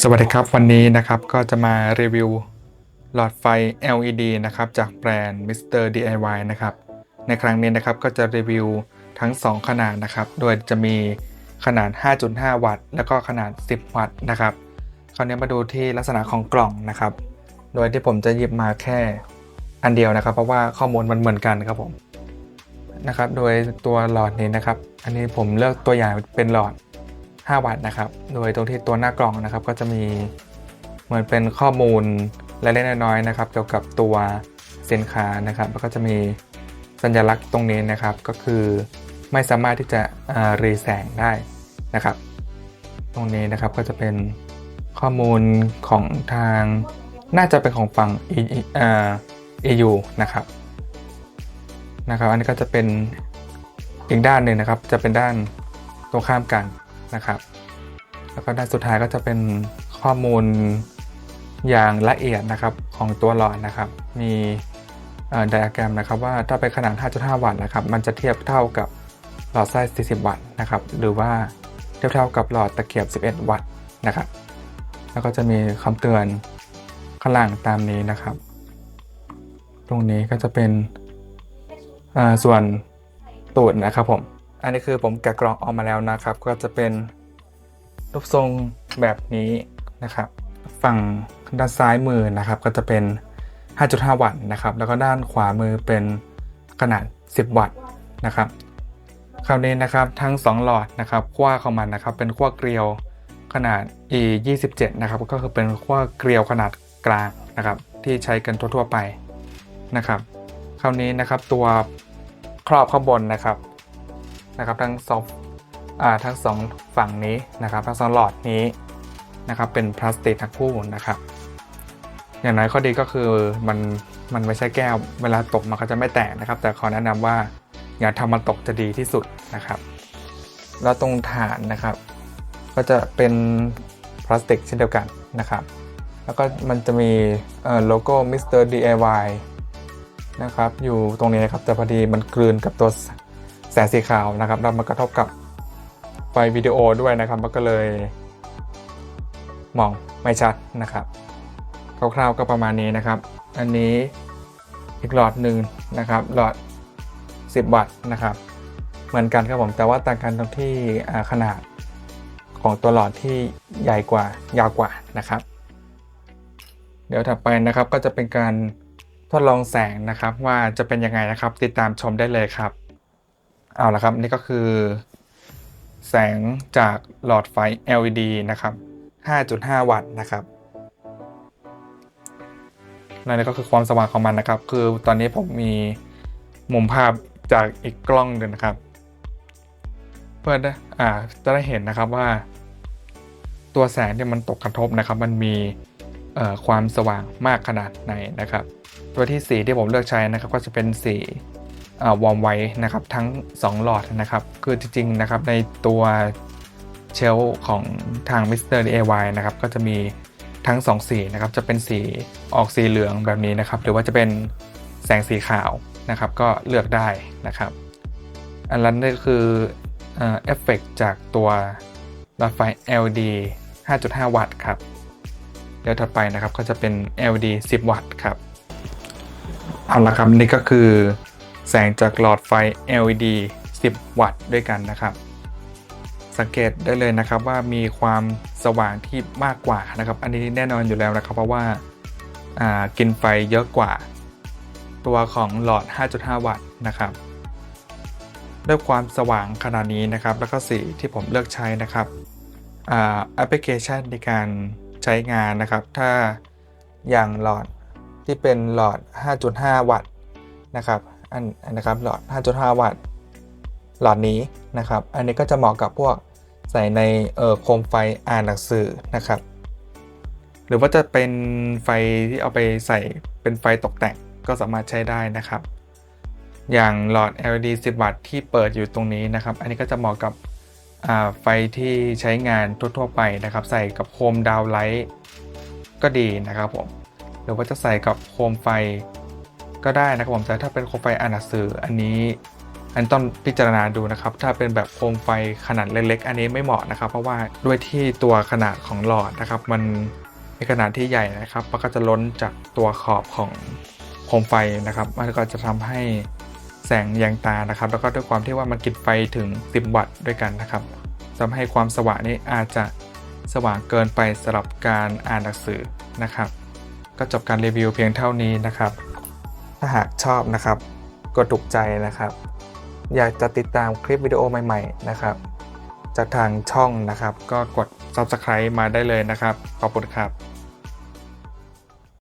สวัสดีครับวันนี้นะครับก็จะมารีวิวหลอดไฟ LED นะครับจากแบรนด์ Mr. DIY นะครับในครั้งนี้นะครับก็จะรีวิวทั้ง 2 ขนาดนะครับ โดยจะมีขนาด 5.5 วัตต์ แล้วก็ขนาด 10 วัตต์นะครับคราวนี้มาดูที่ลักษณะของกล่องนะครับ โดยที่ผมจะหยิบมาแค่อันเดียวนะครับ เพราะว่าข้อมูลมันเหมือนกันครับผมนะครับ โดยตัวหลอดนี้นะครับ อันนี้ผมเลือกตัวอย่างเป็นหลอด 5 วัตต์นะครับ โดยตรงที่ตัวหน้ากล่องนะครับก็จะมีเหมือนเป็นข้อมูลเล็กๆน้อยๆนะครับ เกี่ยวกับตัวสินค้านะครับ แล้วก็จะมีสัญลักษณ์ตรงนี้นะครับก็คือไม่สามารถที่จะรีแสงได้นะครับ ตรงนี้นะครับก็จะเป็นข้อมูลของทางน่าจะเป็นของฝั่ง EU นะครับนะครับ อันนี้ก็จะเป็นอีกด้านหนึ่งนะครับ จะเป็นด้านตรงข้ามกัน นะครับ แล้วก็ด้านสุดท้ายก็จะเป็นข้อมูลอย่างละเอียดนะครับของตัวหลอดนะครับ มีไดอะแกรมนะครับว่าถ้าเป็นขนาด 5.5 วัตต์นะครับ มันจะเทียบเท่ากับหลอดไส้40 วัตต์นะครับ หรือว่าเทียบเท่ากับหลอดตะเกียบ 11 วัตต์นะครับ แล้วก็จะมีคำเตือนข้างล่างตามนี้นะครับ ตรงนี้ก็จะเป็นส่วนตูดนะครับผม อันนี้คือผมแกะกล่องออกมาแล้วนะครับ ก็จะเป็นรูปทรงแบบนี้นะครับ ฝั่งด้านซ้ายมือนะครับ ก็จะเป็น 5.5 วัตต์นะครับ แล้วก็ด้านขวามือเป็นขนาด 10 วัตต์นะครับ คราวนี้นะครับทั้ง 2 หลอดนะครับขั้วของมันนะครับ เป็นขั้วเกลียวขนาด e 27นะครับ ก็คือเป็นขั้วเกลียวขนาดกลางนะครับ ที่ใช้กันทั่วๆไปนะครับ คราวนี้นะครับตัวครอบข้างบนนะครับ นะครับทั้งสองอ่าทั้งสองฝั่งนี้นะครับทั้งสองหลอดนี้นะครับเป็นพลาสติกทั้งคู่นะครับ อย่างน้อยข้อดีก็คือมันมันไม่ใช่แก้วเวลาตกมันก็จะไม่แตกนะครับ แต่ขอแนะนำว่าอย่าทำมันตกจะดีที่สุดนะครับ แล้วตรงฐานนะครับ ก็จะเป็นพลาสติกเช่นเดียวกันนะครับ แล้วก็มันจะมีโลโก้ Mr. DIY นะครับอยู่ตรงนี้นะครับแต่พอดีมันกลืนกับตัว แสงสีขาวนะครับแล้วมันกระทบกับไฟวิดีโอด้วยนะครับ มันก็เลยมองไม่ชัดนะครับคร่าวๆก็ประมาณนี้นะครับ อันนี้อีกหลอดหนึ่งนะครับหลอด 10 วัตต์นะครับ เหมือนกันครับผมแต่ว่าต่างกันตรงที่ขนาดของตัวหลอดที่ใหญ่กว่ายาวกว่านะครับ เดี๋ยวถัดไปนะครับก็จะเป็นการทดลองแสงนะครับว่าจะเป็นยังไงนะครับ ติดตามชมได้เลยครับ เอาละครับนี่ก็คือ แสงจากหลอดไฟ LED นะครับ 5.5 วัตต์นะครับนั่นก็คือความสว่างของมันนะครับ คือตอนนี้ผมมีมุมภาพจากอีกกล้องหนึ่งนะครับ เพื่ออ่าจะได้เห็นนะครับว่า ตัวแสงที่มันตกกระทบนะครับ มันมีความสว่างมากขนาดไหนนะครับ ตัวที่สีที่ผมเลือกใช้นะครับ ก็จะเป็นสี วอร์มไว้นะครับทั้ง 2 หลอดนะครับคือจริงๆนะครับในตัวเชลของทาง Mr. DIY นะครับก็จะมีทั้ง 2 สีนะครับจะเป็นสีออกสีเหลืองแบบนี้นะครับ หรือว่าจะเป็นแสงสีขาวนะครับ ก็เลือกได้นะครับ อันนั้นก็คือเอฟเฟกจากตัวหลอดไฟ LED 5.5 วัตต์ครับเดี๋ยวถัดไปนะครับก็จะเป็น LED 10 วัตต์ครับเอาละครับนี่ก็คือ แสงจากหลอดไฟ LED 10 วัตต์ด้วยกันนะครับ สังเกตได้เลยนะครับว่ามีความสว่างที่มากกว่านะครับ อันนี้แน่นอนอยู่แล้วนะครับ เพราะว่ากินไฟเยอะกว่า ตัวของหลอด 5.5 วัตต์นะครับด้วยความสว่างขนาดนี้นะครับ แล้วก็สีที่ผมเลือกใช้นะครับแอปพลิเคชันในการใช้งานนะครับ ถ้าอย่างหลอดที่เป็นหลอด 5.5 วัตต์นะครับ อันนะครับหลอด 5.5 วัตต์หลอดนี้นะครับ อันนี้ก็จะเหมาะกับพวกใส่ในเอ่อโคมไฟอ่านหนังสือนะครับ หรือว่าจะเป็นไฟที่เอาไปใส่เป็นไฟตกแต่งก็สามารถใช้ได้นะครับ อย่างหลอด LED 10 วัตต์ที่เปิดอยู่ตรงนี้นะครับ อันนี้ก็จะเหมาะกับไฟที่ใช้งานทั่วๆไปนะครับ ใส่กับโคมดาวไลท์ก็ดีนะครับผมหรือว่าจะใส่กับโคมไฟ ก็ได้นะครับผมแต่ถ้าเป็นโคมไฟอ่านหนังสืออันนี้ อันต้องพิจารณาดูนะครับ ถ้าเป็นแบบโคมไฟขนาดเล็กๆ อันนี้ไม่เหมาะนะครับ เพราะว่าด้วยที่ตัวขนาดของหลอดนะครับ มันมีขนาดที่ใหญ่นะครับมันก็จะล้นจากตัวขอบของโคมไฟนะครับ มันก็จะทำให้แสงแยงตานะครับ แล้วก็ด้วยความที่ว่ามันกินไฟถึง 10 วัตต์ด้วยกันนะครับทำให้ความสว่างนี้อาจจะสว่างเกินไปสำหรับการอ่านหนังสือนะครับ ก็จบการรีวิวเพียงเท่านี้นะครับ ถ้าหากชอบนะครับ กดถูกใจนะครับ อยากจะติดตามคลิปวิดีโอใหม่ ๆ นะครับ จากทางช่องนะครับ ก็กด subscribe มาได้เลยนะครับ ขอบคุณครับ